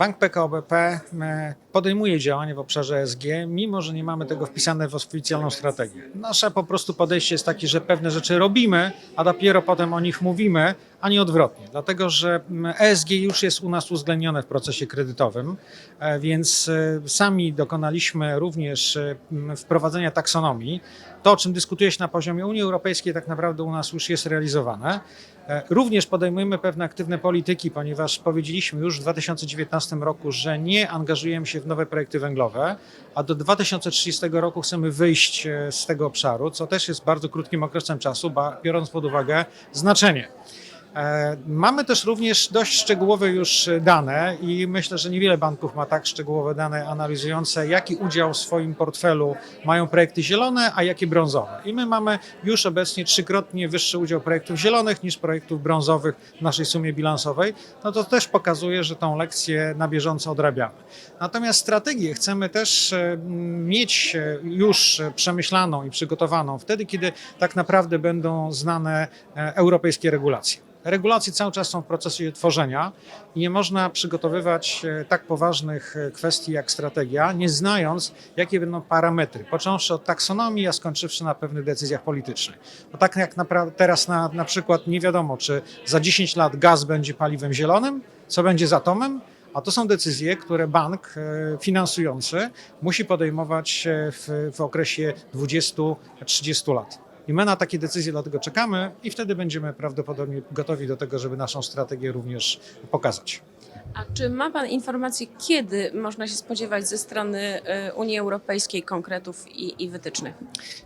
Bank PKO BP e, podejmuje działania w obszarze ESG, mimo że nie mamy tego wpisane w oficjalną strategię. Nasze po prostu podejście jest takie, że pewne rzeczy robimy, a dopiero potem o nich mówimy, a nie odwrotnie. Dlatego, że mm, ESG już jest u nas uwzględnione w procesie kredytowym, e, więc e, sami dokonaliśmy również e, m, wprowadzenia taksonomii. To, o czym dyskutuje się na poziomie Unii Europejskiej, tak naprawdę u nas już jest realizowane. Również podejmujemy pewne aktywne polityki, ponieważ powiedzieliśmy już w 2019 roku, że nie angażujemy się w nowe projekty węglowe, a do 2030 roku chcemy wyjść z tego obszaru, co też jest bardzo krótkim okresem czasu, biorąc pod uwagę znaczenie. E, Mamy też również dość szczegółowe już dane i myślę, że niewiele banków ma tak szczegółowe dane analizujące, jaki udział w swoim portfelu mają projekty zielone, a jakie brązowe. I my mamy już obecnie trzykrotnie wyższy udział projektów zielonych niż projektów brązowych w naszej sumie bilansowej. No to też pokazuje, że tą lekcję na bieżąco odrabiamy. Natomiast strategię chcemy też e, mieć e, już przemyślaną i przygotowaną wtedy, kiedy tak naprawdę będą znane europejskie regulacje. Regulacje cały czas są w procesie tworzenia i nie można przygotowywać e, tak poważnych e, kwestii jak strategia, nie znając, jakie będą parametry, począwszy od taksonomii, a skończywszy na pewnych decyzjach politycznych. Bo tak jak teraz na, na przykład nie wiadomo, czy za 10 lat gaz będzie paliwem zielonym, co będzie z atomem, a to są decyzje, które bank e, finansujący musi podejmować w, w okresie 20-30 lat. I my na takie decyzje dlatego czekamy i wtedy będziemy prawdopodobnie gotowi do tego, żeby naszą strategię również pokazać. A czy ma Pan informacje, kiedy można się spodziewać ze strony y, Unii Europejskiej konkretów i, i wytycznych?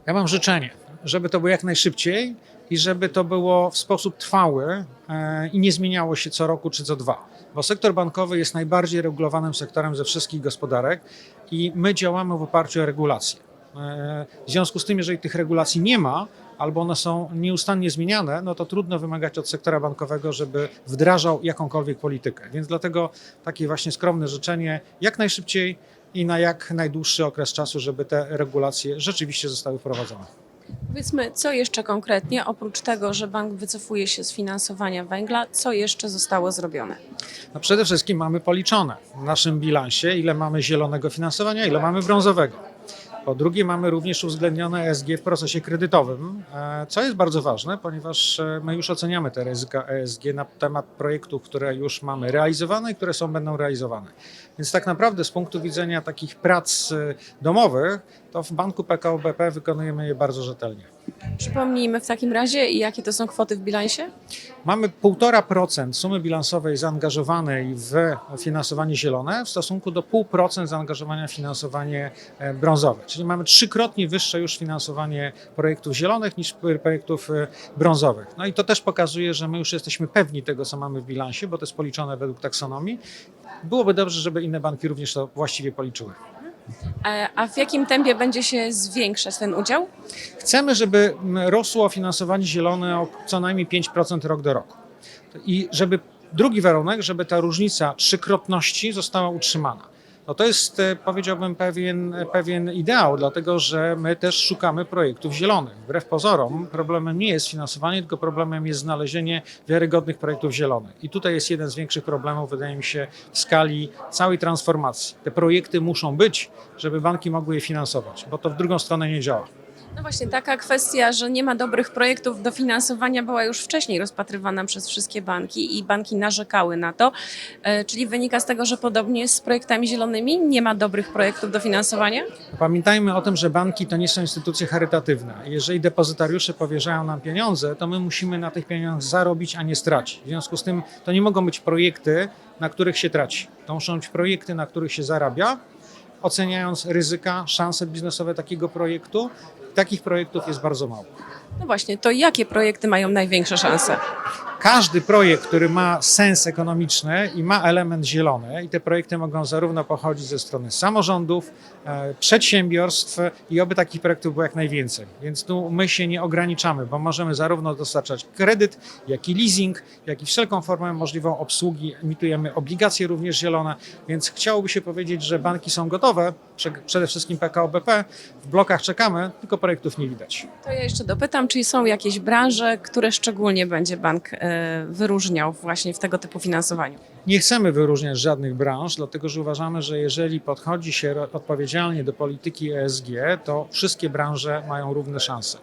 Ja mam życzenie, żeby to było jak najszybciej i żeby to było w sposób trwały e, i nie zmieniało się co roku czy co dwa. Bo sektor bankowy jest najbardziej regulowanym sektorem ze wszystkich gospodarek i my działamy w oparciu o regulacje. W związku z tym, jeżeli tych regulacji nie ma, albo one są nieustannie zmieniane, no to trudno wymagać od sektora bankowego, żeby wdrażał jakąkolwiek politykę. Więc dlatego takie właśnie skromne życzenie jak najszybciej i na jak najdłuższy okres czasu, żeby te regulacje rzeczywiście zostały wprowadzone. Powiedzmy, co jeszcze konkretnie, oprócz tego, że bank wycofuje się z finansowania węgla, co jeszcze zostało zrobione? No przede wszystkim mamy policzone w naszym bilansie, ile mamy zielonego finansowania, ile mamy brązowego. Po drugie, mamy również uwzględnione ESG w procesie kredytowym, e, co jest bardzo ważne, ponieważ e, my już oceniamy te ryzyka ESG na temat projektów, które już mamy realizowane i które są będą realizowane. Więc tak naprawdę z punktu widzenia takich prac e, domowych, to w banku PKO BP wykonujemy je bardzo rzetelnie. Przypomnijmy w takim razie, jakie to są kwoty w bilansie? Mamy 1,5% sumy bilansowej zaangażowanej w finansowanie zielone w stosunku do 0,5% zaangażowania w finansowanie e, brązowe. Czyli mamy trzykrotnie wyższe już finansowanie projektów zielonych niż projektów e, brązowych. No i to też pokazuje, że my już jesteśmy pewni tego, co mamy w bilansie, bo to jest policzone według taksonomii. Byłoby dobrze, żeby inne banki również to właściwie policzyły. E, A w jakim tempie będzie się zwiększać ten udział? Chcemy, żeby mm, rosło finansowanie zielone o co najmniej 5% rok do roku. I żeby drugi warunek, żeby ta różnica trzykrotności została utrzymana. No to jest, e, powiedziałbym, pewien, pewien ideał, dlatego że my też szukamy projektów zielonych. Wbrew pozorom, problemem nie jest finansowanie, tylko problemem jest znalezienie wiarygodnych projektów zielonych. I tutaj jest jeden z większych problemów, wydaje mi się, w skali całej transformacji. Te projekty muszą być, żeby banki mogły je finansować, bo to w drugą stronę nie działa. No właśnie, taka kwestia, że nie ma dobrych projektów do finansowania była już wcześniej rozpatrywana przez wszystkie banki i banki narzekały na to. E, Czyli wynika z tego, że podobnie z projektami zielonymi, nie ma dobrych projektów do finansowania? Pamiętajmy o tym, że banki to nie są instytucje charytatywne. Jeżeli depozytariusze powierzają nam pieniądze, to my musimy na tych pieniądzach zarobić, a nie stracić. W związku z tym to nie mogą być projekty, na których się traci. To muszą być projekty, na których się zarabia, oceniając ryzyka, szanse biznesowe takiego projektu. Takich projektów jest bardzo mało. No właśnie, to jakie projekty mają największe szanse? Każdy projekt, który ma sens ekonomiczny i ma element zielony, i te projekty mogą zarówno pochodzić ze strony samorządów, e, przedsiębiorstw i oby takich projektów było jak najwięcej. Więc tu my się nie ograniczamy, bo możemy zarówno dostarczać kredyt, jak i leasing, jak i wszelką formę możliwą obsługi. Emitujemy obligacje również zielone, więc chciałoby się powiedzieć, że banki są gotowe, prze- przede wszystkim PKO BP. W blokach czekamy, tylko projektów nie widać. To ja jeszcze dopytam, zapytam, czy są jakieś branże, które szczególnie będzie bank e, wyróżniał właśnie w tego typu finansowaniu? Nie chcemy wyróżniać żadnych branż, dlatego że uważamy, że jeżeli podchodzi się odpowiedzialnie do polityki ESG, to wszystkie branże mają równe szanse.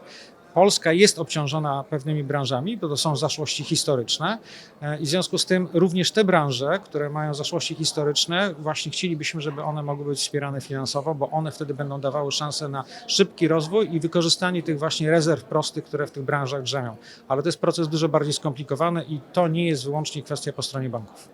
Polska jest obciążona pewnymi branżami, bo to są zaszłości historyczne e, i w związku z tym również te branże, które mają zaszłości historyczne, właśnie chcielibyśmy, żeby one mogły być wspierane finansowo, bo one wtedy będą dawały szansę na szybki rozwój i wykorzystanie tych właśnie rezerw prostych, które w tych branżach drzemią. Ale to jest proces dużo bardziej skomplikowany i to nie jest wyłącznie kwestia po stronie banków.